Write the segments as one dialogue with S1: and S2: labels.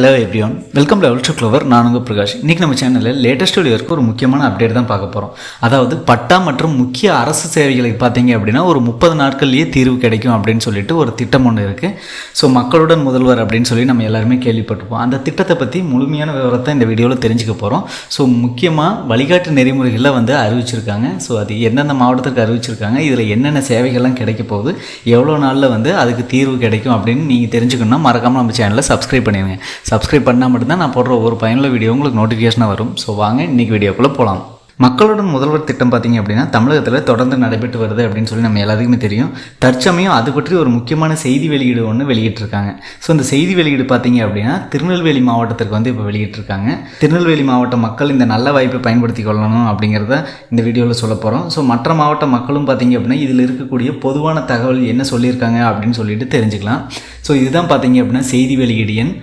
S1: Hello everyone welcome level to clover நான் உங்கள் பிரகாஷ். இன்றைக்கி நம்ம சேனலில் லேட்டஸ்ட் வீடியோருக்கு ஒரு முக்கியமான அப்டேட் தான் பார்க்க போகிறோம் அதாவது பட்டா மற்றும் முக்கிய அரசு சேவைகளுக்கு பார்த்தீங்க அப்படின்னா ஒரு முப்பது நாட்கள்லேயே தீர்வு கிடைக்கும் அப்படின்னு சொல்லிட்டு ஒரு திட்டம் ஒன்று இருக்குது ஸோ மக்களுடன் முதல்வர் அப்படின்னு சொல்லி நம்ம எல்லாருமே கேள்விப்பட்டிருப்போம். அந்த திட்டத்தை பற்றி முழுமையான விவரத்தை இந்த வீடியோவில் தெரிஞ்சுக்க போகிறோம் ஸோ முக்கியமாக வழிகாட்டு நெறிமுறைகளில் வந்து அறிவிச்சிருக்காங்க. ஸோ அது எந்தெந்த மாவட்டத்துக்கு அறிவிச்சிருக்காங்க இதில் என்னென்ன சேவைகள்லாம் கிடைக்க போகுது எவ்வளோ நாளில் வந்து அதுக்கு தீர்வு கிடைக்கும் அப்படின்னு நீங்கள் தெரிஞ்சுக்கணும்னா மறக்காமல் நம்ம சேனலை சப்ஸ்கிரைப் பண்ணிடுங்க. சப்ஸ்கிரைப் பண்ணால் மட்டும்தான் நான் போடுற ஒவ்வொரு பயனுள்ள வீடியோ உங்களுக்கு நோட்டிஃபிகேஷனாக வரும். ஸோ வாங்க இன்றைக்கி வீடியோக்குள்ளே போகலாம் மக்களுடன் முதல்வர் திட்டம் பார்த்தீங்க அப்படின்னா தமிழகத்தில் தொடர்ந்து நடைபெற்று வருது அப்படின்னு சொல்லி நம்ம எல்லாத்துக்குமே தெரியும். தற்சமயம் அது பற்றி ஒரு முக்கியமான செய்தி வெளியீடு ஒன்று வெளியிட்டிருக்காங்க. ஸோ இந்த செய்தி வெளியீடு பார்த்திங்க அப்படின்னா திருநெல்வேலி மாவட்டத்திற்கு வந்து இப்போ வெளியிட்டிருக்காங்க. திருநெல்வேலி மாவட்ட மக்கள் இந்த நல்ல வாய்ப்பை பயன்படுத்தி கொள்ளணும் அப்படிங்கிறத இந்த வீடியோவில் சொல்ல போகிறோம் ஸோ மற்ற மாவட்ட மக்களும் பார்த்தீங்க அப்படின்னா இதில் இருக்கக்கூடிய பொதுவான தகவல் என்ன சொல்லியிருக்காங்க அப்படின்னு சொல்லிட்டு தெரிஞ்சுக்கலாம். ஸோ இதுதான் பார்த்திங்க அப்படின்னா செய்தி வெளியீடு எண்.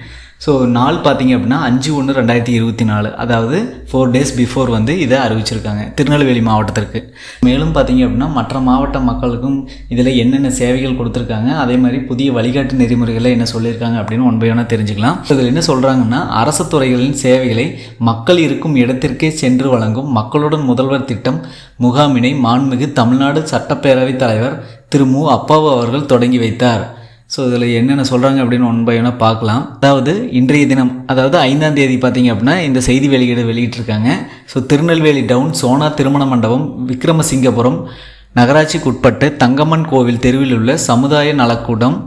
S1: ஸோ நாள் பார்த்தீங்க அப்படின்னா அஞ்சு ஒன்று ரெண்டாயிரத்தி இருபத்தி நாலு. அதாவது ஃபோர் டேஸ் பிஃபோர் வந்து இதை அறிவிச்சிருக்காங்க. திருநெல்வேலி மாவட்டத்திற்கு. மேலும் பார்த்தீங்க அப்படின்னா மற்ற மாவட்ட மக்களுக்கும் இதில் என்னென்ன சேவைகள் கொடுத்துருக்காங்க அதே மாதிரி புதிய வழிகாட்டு நெறிமுறைகளை என்ன சொல்லியிருக்காங்க அப்படின்னு ஒன் தெரிஞ்சுக்கலாம். இதில் என்ன சொல்கிறாங்கன்னா அரசு துறைகளின் சேவைகளை மக்கள் இருக்கும் இடத்திற்கே சென்று வழங்கும் மக்களுடன் முதல்வர் திட்டம் முகாமினை மாண்புமிகு தமிழ்நாடு சட்டப்பேரவைத் தலைவர் திரு மு அப்பாவு அவர்கள் தொடங்கி வைத்தார். ஸோ இதில் என்னென்ன சொல்கிறாங்க அப்படின்னு ஒன் பை ஒன்னாக பார்க்கலாம். அதாவது இன்றைய தினம் அதாவது ஐந்தாம் தேதி பார்த்தீங்க அப்படின்னா இந்த செய்தி வெளியீடு வெளியிட்டிருக்காங்க. ஸோ திருநெல்வேலி டவுன் சோனா திருமண மண்டபம் விக்ரமசிங்கபுரம் நகராட்சிக்குட்பட்டு தங்கம்மன் கோவில் தெருவில் உள்ள சமுதாய நலக்கூடம்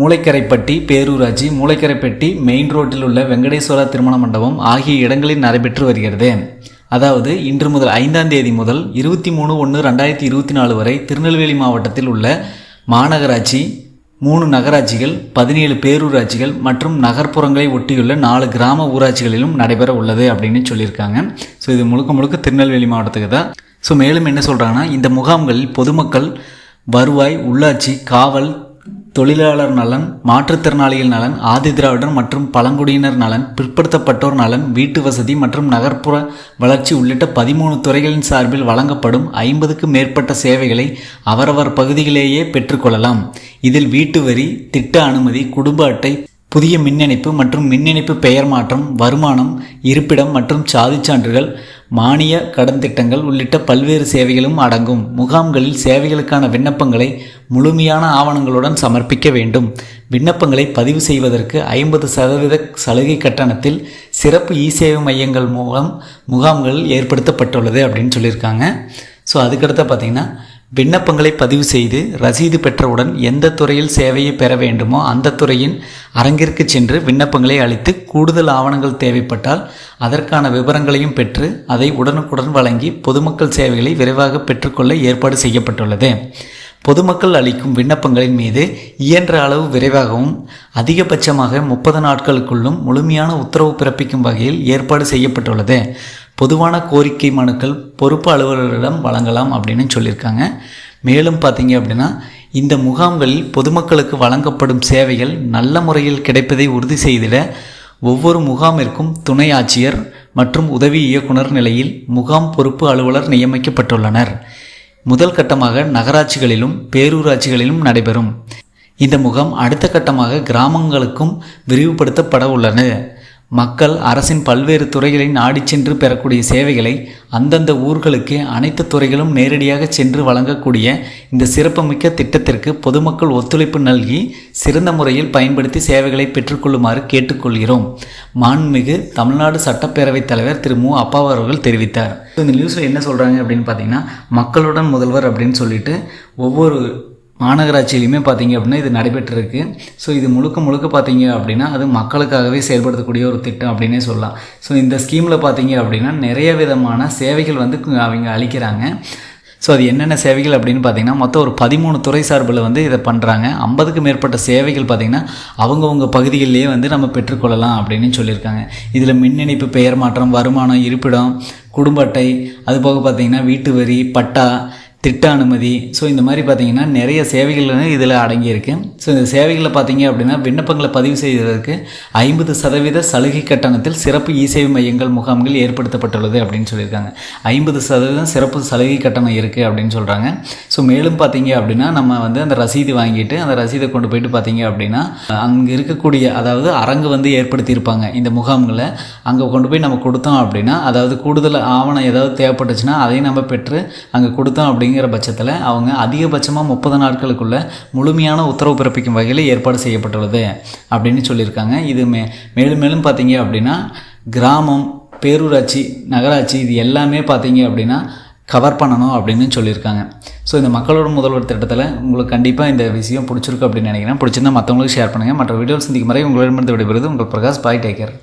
S1: மூளைக்கரைப்பட்டி பேரூராட்சி மூளைக்கரைப்பட்டி மெயின் ரோட்டில் உள்ள வெங்கடேஸ்வரா திருமண மண்டபம் ஆகிய இடங்களில் நடைபெற்று வருகிறது. அதாவது இன்று முதல் ஐந்தாம் தேதி முதல் இருபத்தி மூணு ஒன்று ரெண்டாயிரத்தி இருபத்தி நாலு வரை திருநெல்வேலி மாவட்டத்தில் உள்ள மாநகராட்சி மூணு நகராட்சிகள் பதினேழு பேரூராட்சிகள் மற்றும் நகர்ப்புறங்களை ஒட்டியுள்ள நாலு கிராம ஊராட்சிகளிலும் நடைபெற உள்ளது அப்படின்னு சொல்லியிருக்காங்க. ஸோ இது முழுக்க முழுக்க திருநெல்வேலி மாவட்டத்துக்கு தான். ஸோ மேலும் என்ன சொல்கிறாங்கன்னா இந்த முகாம்களில் பொதுமக்கள் வருவாய் உள்ளாட்சி காவல் தொழிலாளர் நலன் மாற்றுத்திறனாளிகள் நலன் ஆதிதிராவிடர் மற்றும் பழங்குடியினர் நலன் பிற்படுத்தப்பட்டோர் நலன் வீட்டு வசதி மற்றும் நகர்ப்புற வளர்ச்சி உள்ளிட்ட பதிமூணு துறைகளின் சார்பில் வழங்கப்படும் ஐம்பதுக்கும் மேற்பட்ட சேவைகளை அவரவர் பகுதியிலேயே பெற்றுக்கொள்ளலாம் இதில் வீட்டு வரி திட்ட அனுமதி குடும்ப அட்டை புதிய மின் இணைப்பு மற்றும் மின் இணைப்பு பெயர் மாற்றம் வருமானம் இருப்பிடம் மற்றும் சாதிச் சான்றுகள் மானிய கடன் திட்டங்கள் உள்ளிட்ட பல்வேறு சேவைகளும் அடங்கும். முகாம்களில் சேவைகளுக்கான விண்ணப்பங்களை முழுமையான ஆவணங்களுடன் சமர்ப்பிக்க வேண்டும். விண்ணப்பங்களை பதிவு செய்வதற்கு ஐம்பது சதவீத சலுகை கட்டணத்தில் சிறப்பு இ சேவை மையங்கள் மூலம் முகாம்கள் ஏற்படுத்தப்பட்டுள்ளது அப்படின்னு சொல்லியிருக்காங்க. ஸோ அதுக்கடுத்து பார்த்திங்கன்னா விண்ணப்பங்களை பதிவு செய்து ரசீது பெற்றவுடன் எந்த துறையில் சேவையை பெற வேண்டுமோ அந்த துறையின் அரங்கிற்கு சென்று விண்ணப்பங்களை அளித்து கூடுதல் ஆவணங்கள் தேவைப்பட்டால் அதற்கான விவரங்களையும் பெற்று அதை உடனுக்குடன் வழங்கி பொதுமக்கள் சேவைகளை விரைவாக பெற்றுக்கொள்ள ஏற்பாடு செய்யப்பட்டுள்ளது. பொதுமக்கள் அளிக்கும் விண்ணப்பங்களின் மீது இயன்ற அளவு விரைவாகவும் அதிகபட்சமாக முப்பது நாட்களுக்குள்ளும் முழுமையான உத்தரவு பிறப்பிக்கும் வகையில் ஏற்பாடு செய்யப்பட்டுள்ளது. பொதுவான கோரிக்கை மனுக்கள் பொறுப்பு அலுவலரிடம் வழங்கலாம் அப்படின்னு சொல்லியிருக்காங்க. மேலும் பார்த்தீங்க அப்படின்னா இந்த முகாம்களில் பொதுமக்களுக்கு வழங்கப்படும் சேவைகள் நல்ல முறையில் கிடைப்பதை உறுதி செய்திட ஒவ்வொரு முகாமிற்கும் துணை ஆட்சியர் மற்றும் உதவி இயக்குனர் நிலையில் முகாம் பொறுப்பு அலுவலர் நியமிக்கப்பட்டுள்ளனர். முதல் கட்டமாக நகராட்சிகளிலும் பேரூராட்சிகளிலும் நடைபெறும். இந்த முகாம் அடுத்த கட்டமாக கிராமங்களுக்கும் விரிவுபடுத்தப்பட உள்ளன. மக்கள் அரசின் பல்வேறு துறைகளை நாடி சென்று பெறக்கூடிய சேவைகளை அந்தந்த ஊர்களுக்கு அனைத்து துறைகளும் நேரடியாக சென்று வழங்கக்கூடிய இந்த சிறப்புமிக்க திட்டத்திற்கு பொதுமக்கள் ஒத்துழைப்பு நல்கி சிறந்த முறையில் பயன்படுத்தி சேவைகளை பெற்றுக்கொள்ளுமாறு கேட்டுக்கொள்கிறோம். மாண்புமிகு தமிழ்நாடு சட்டப்பேரவைத் தலைவர் திரு மு. அப்பா அவர்கள் தெரிவித்தார். இந்த நியூஸில் என்ன சொல்கிறாங்க அப்படின்னு பார்த்தீங்கன்னா மக்களுடன் முதல்வர் அப்படின்னு சொல்லிட்டு ஒவ்வொரு மாநகராட்சியிலையுமே பார்த்தீங்க அப்படின்னா இது நடைபெற்றிருக்கு. ஸோ இது முழுக்க முழுக்க பார்த்தீங்க அப்படின்னா அது மக்களுக்காகவே செயல்படுத்தக்கூடிய ஒரு திட்டம் அப்படின்னே சொல்லலாம். ஸோ இந்த ஸ்கீமில் பார்த்தீங்க அப்படின்னா நிறைய விதமான சேவைகள் வந்து அவங்க அளிக்கிறாங்க. ஸோ அது என்னென்ன சேவைகள் அப்படின்னு பார்த்தீங்கன்னா மொத்தம் ஒரு பதிமூணு துறை சார்பில் வந்து இதை பண்ணுறாங்க ஐம்பதுக்கு மேற்பட்ட சேவைகள் பார்த்திங்கன்னா அவங்கவுங்க பகுதிகளிலேயே வந்து நம்ம பெற்றுக்கொள்ளலாம் அப்படின்னு சொல்லியிருக்காங்க. இதில் மின் இணைப்பு பெயர் மாற்றம் வருமானம் இருப்பிடம் குடும்ப அட்டை அதுபோக பார்த்திங்கன்னா வீட்டு வரி பட்டா திட்ட அனுமதி ஸோ இந்த மாதிரி பார்த்தீங்கன்னா நிறைய சேவைகள் இதில் அடங்கியிருக்கு. ஸோ இந்த சேவைகளில் பார்த்தீங்க அப்படின்னா விண்ணப்பங்களை பதிவு செய்வதற்கு ஐம்பது சதவீத சலுகை கட்டணத்தில் சிறப்பு இசேவை மையங்கள் முகாம்கள் ஏற்படுத்தப்பட்டுள்ளது அப்படின்னு சொல்லியிருக்காங்க. ஐம்பது சதவீதம் சிறப்பு சலுகை கட்டணம் இருக்குது அப்படின்னு சொல்கிறாங்க ஸோ மேலும் பார்த்தீங்க அப்படின்னா நம்ம வந்து அந்த ரசீது வாங்கிட்டு அந்த ரசீதை கொண்டு போயிட்டு பார்த்தீங்க அப்படின்னா அங்கே இருக்கக்கூடிய அதாவது அரங்கு வந்து ஏற்படுத்தியிருப்பாங்க இந்த முகாம்களை. அங்கே கொண்டு போய் நம்ம கொடுத்தோம் அப்படின்னா அதாவது கூடுதல் ஆவணம் ஏதாவது தேவைப்பட்டுச்சுன்னா அதையும் நம்ம பெற்று அங்கே கொடுத்தோம் அப்படிங்கிற பட்சத்தில் அவங்க அதிகபட்சமாக முப்பது நாட்களுக்குள்ள முழுமையான உத்தரவு பிறப்பிக்கும் வகையில் ஏற்பாடு செய்யப்பட்டுள்ளது அப்படின்னு சொல்லியிருக்காங்க. இது மே மேலும் மேலும் பார்த்தீங்க அப்படின்னா கிராமம் பேரூராட்சி நகராட்சி இது எல்லாமே பார்த்தீங்க அப்படின்னா கவர் பண்ணணும் அப்படின்னு சொல்லியிருக்காங்க. ஸோ இந்த மக்களோட முதல்வர் திட்டத்தில் உங்களுக்கு கண்டிப்பாக இந்த விஷயம் பிடிச்சிருக்கு அப்படின்னு நினைக்கிறேன். பிடிச்சிருந்தா மற்றவங்களுக்கு ஷேர் பண்ணுங்கள் மற்ற வீடியோஸ் சந்திக்கும் வரை உங்களிடமிருந்து விடைபெறுவது உங்கள் பிரகாஷ் பாய் டேக்கர்.